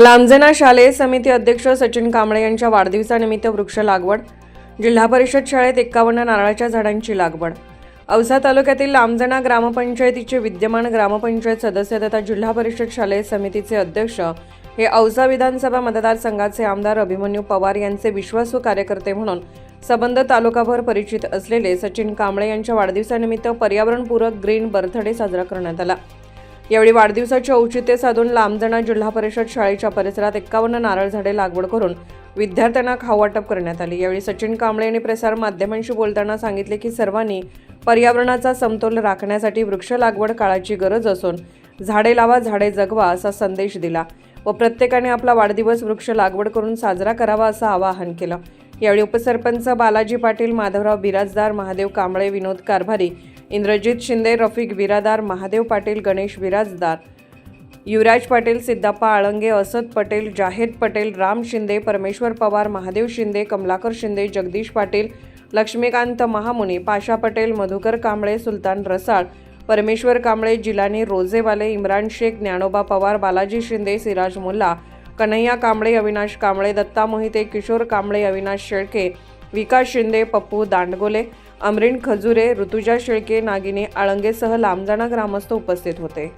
लांबजना शालेय समिती अध्यक्ष सचिन कांबळे यांच्या वाढदिवसानिमित्त वृक्ष लागवड जिल्हा परिषद शाळेत एक्कावन्न नारळाच्या झाडांची लागवड. औसा तालुक्यातील लांबजना ग्रामपंचायतीचे विद्यमान ग्रामपंचायत सदस्य तथा जिल्हा परिषद शालेय समितीचे अध्यक्ष हे औसा विधानसभा मतदारसंघाचे आमदार अभिमन्यू पवार यांचे विश्वासू कार्यकर्ते म्हणून सबंध तालुकाभर परिचित असलेले सचिन कांबळे यांच्या वाढदिवसानिमित्त पर्यावरणपूरक ग्रीन बर्थडे साजरा करण्यात आला. यावेळी वाढदिवसाचे औचित्य साधून लांबजणा जिल्हा परिषद शाळेच्या परिसरात एक्कावन्न नारळ झाडे लागवड करून विद्यार्थ्यांना खाऊ वाटप करण्यात आली. यावेळी सचिन कांबळे यांनी प्रसार माध्यमांशी बोलताना सांगितले की सर्वांनी पर्यावरणाचा समतोल राखण्यासाठी वृक्ष लागवड काळाची गरज असून झाडे लावा झाडे जगवा असा संदेश दिला व प्रत्येकाने आपला वाढदिवस वृक्ष लागवड करून साजरा करावा असं आवाहन केलं. यावेळी उपसरपंच बालाजी पाटील माधवराव बिराजदार महादेव कांबळे विनोद कारभारी इंद्रजित शिंदे रफिक बिरादार महादेव पाटील गणेश बिराजदार युवराज पाटील सिद्धाप्पा आळंगे असद पटेल जाहेद पटेल राम शिंदे परमेश्वर पवार महादेव शिंदे कमलाकर शिंदे जगदीश पाटील लक्ष्मीकांत महामुनी पाशा पटेल मधुकर कांबळे सुलतान रसाळ परमेश्वर कांबळे जिलानी रोजेवाले इम्रान शेख ज्ञानोबा पवार बालाजी शिंदे सिराज मुल्ला कन्हैया कांबळे अविनाश कांबळे दत्ता मोहिते किशोर कांबळे अविनाश शेळके विकास शिंदे पप्पू दांडगोले अमरीन खजुरे ऋतुजा शेळके नागिनी आळंगेसह लांबजाणा ग्रामस्थ उपस्थित होते.